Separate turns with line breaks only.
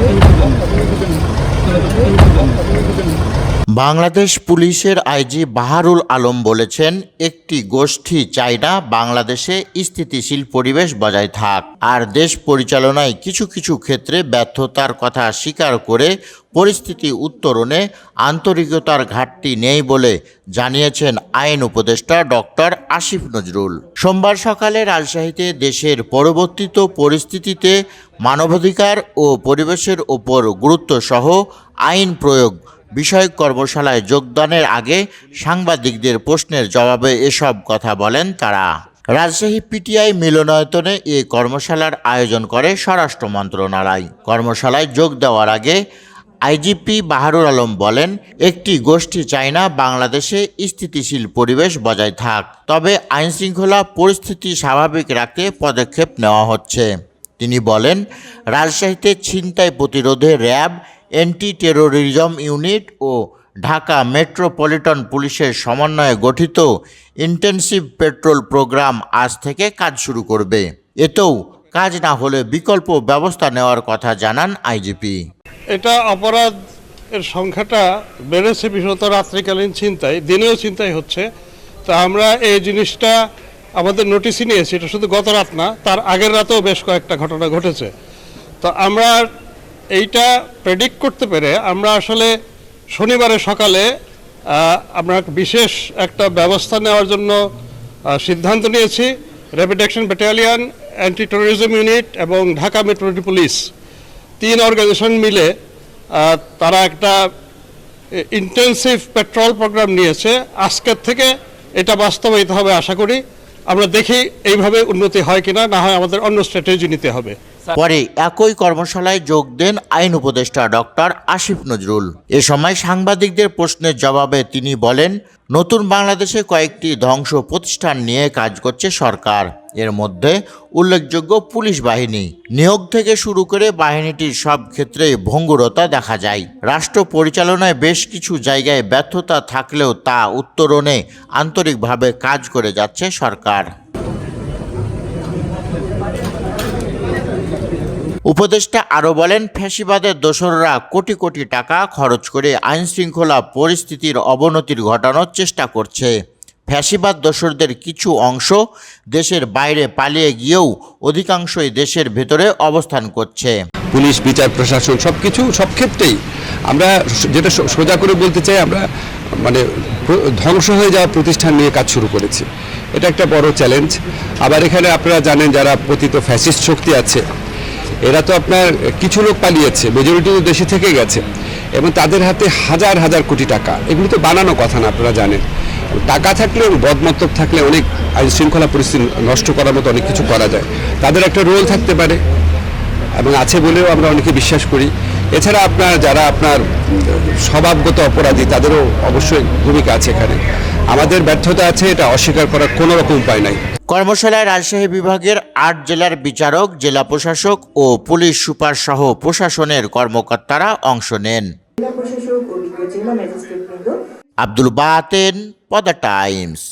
Thank you. Bangladesh পুলিশের IG Baharul Alam বলেছেন, একটি গোষ্ঠী চায় না বাংলাদেশে স্থিতিশীল পরিবেশ বজায় থাক। আর দেশ পরিচালনায় কিছু কিছু ক্ষেত্রে ব্যর্থতার কথা স্বীকার করে পরিস্থিতি উত্তরণে আন্তরিকতার ঘাটতি নেই বলে জানিয়েছেন আইন উপদেষ্টা ডক্টর আসিফ নজরুল। সোমবার সকালে রাজশাহীতে দেশের পরবর্তীত পরিস্থিতিতে মানবাধিকার ও পরিবেশের ওপর গুরুত্বসহ আইন প্রয়োগ বিষয়ক কর্মশালায় যোগদানের আগে সাংবাদিকদের প্রশ্নের জবাবে এসব কথা বলেন তারা। রাজশাহী পিটিআই মিলনায়তনে এ কর্মশালার আয়োজন করে স্বরাষ্ট্র মন্ত্রণালয়। কর্মশালায় যোগ দেওয়ার আগে আইজিপি বাহারুল আলম বলেন, একটি গোষ্ঠী চায় না বাংলাদেশে স্থিতিশীল পরিবেশ বজায় থাক, তবে আইনশৃঙ্খলা পরিস্থিতি স্বাভাবিক রাখতে পদক্ষেপ নেওয়া হচ্ছে। তিনি বলেন, রাজশাহীতে ছিনতাই প্রতিরোধে র্যাব অ্যান্টি টেরোরিজম ইউনিট ও ঢাকা মেট্রোপলিটন পুলিশের সমন্বয়ে গঠিত ইন্টেনসিভ পেট্রোল প্রোগ্রাম আজ থেকে কাজ শুরু করবে। এতেও কাজ না হলে বিকল্প ব্যবস্থা নেওয়ার কথা জানান আইজিপি।
এটা অপরাধ এর সংখ্যাটা বেড়েছে বিশেষত রাত্রিকালীন চিন্তায়, দিনেও চিন্তাই হচ্ছে। তা আমরা এই জিনিসটা আমাদের নোটিশই নিয়েছি, এটা শুধু গত রাত না, তার আগের রাতেও বেশ কয়েকটা ঘটনা ঘটেছে। তো আমরা এইটা প্রেডিক্ট করতে পেরে আমরা আসলে শনিবারে সকালে আমরা বিশেষ একটা ব্যবস্থা নেওয়ার জন্য সিদ্ধান্ত নিয়েছি। Rapid action battalion anti terrorism unit এবং ঢাকা মেট্রোপলিটন পুলিশ তিন অর্গানাইজেশন মিলে তারা একটা ইন্টেন্সিভ পেট্রোল প্রোগ্রাম নিয়েছে। আজকের থেকে এটা বাস্তবায়িত হবে আশা করি। আমরা দেখি এইভাবে উন্নতি হয় কিনা, না হয় আমাদের অন্য স্ট্র্যাটেজি নিতে হবে।
পরে একই কর্মশালায় যোগ দেন আইন উপদেষ্টা ডক্টর আসিফ নজরুল। এ সময় সাংবাদিকদের প্রশ্নের জবাবে তিনি বলেন, নতুন বাংলাদেশে কয়েকটি ধ্বংস প্রতিষ্ঠান নিয়ে কাজ করছে সরকার। এর মধ্যে উল্লেখযোগ্য পুলিশ বাহিনী। নিয়োগ থেকে শুরু করে বাহিনীটির সব ক্ষেত্রে ভঙ্গুরতা দেখা যায়। রাষ্ট্র পরিচালনায় বেশ কিছু জায়গায় ব্যর্থতা থাকলেও তা উত্তরণে আন্তরিকভাবে কাজ করে যাচ্ছে সরকার। উপদেষ্টা আরও বলেন ফ্যাসিবাদের দোসররা কোটি কোটি টাকা খরচ করে আইনশৃঙ্খলা পরিস্থিতির অবনতির ঘটানোর চেষ্টা করছে। ফ্যাসিবাদ দোসরদের কিছু অংশ দেশের বাইরে পালিয়ে গিয়েও অধিকাংশই দেশের ভেতরে অবস্থান করছে।
পুলিশ, বিচার, প্রশাসন সব কিছু সব ক্ষেত্রেই আমরা যেটা সোজা করে বলতে চাই, আমরা মানে ধ্বংস হয়ে যাওয়া প্রতিষ্ঠান নিয়ে কাজ শুরু করেছি। এটা একটা বড় চ্যালেঞ্জ। আবার এখানে আপনারা জানেন, যারা পতিত ফ্যাসিস্ট শক্তি আছে এরা তো আপনার কিছু লোক পালিয়েছে মেজরিটি তো দেশে থেকে গেছে। এবং তাদের হাতে হাজার হাজার কোটি টাকা। এগুলো তো বানানো কথা না, আপনারা জানেন। টাকা থাকলে এবং বদমতলব থাকলে অনেক আইন শৃঙ্খলা পরিস্থিতি নষ্ট করার মতো অনেক কিছু করা যায়। তাদের একটা রোল থাকতে পারে। এবং আছে বলেও আমরা অনেকে বিশ্বাস করি। এছাড়া আপনার, যারা আপনার স্বভাবগত অপরাধী, তাদেরও অবশ্যই ভূমিকা আছে এখানে। আমাদের ব্যর্থতা আছে এটা অস্বীকার করার কোনো রকম উপায় নাই।
কর্মশালায় রাজশাহী বিভাগের আট জেলার বিচারক জেলা প্রশাসক ও পুলিশ সুপার সহ প্রশাসনের কর্মকর্তারা অংশ নেন। আব্দুল বাতেন পদা টাইমস।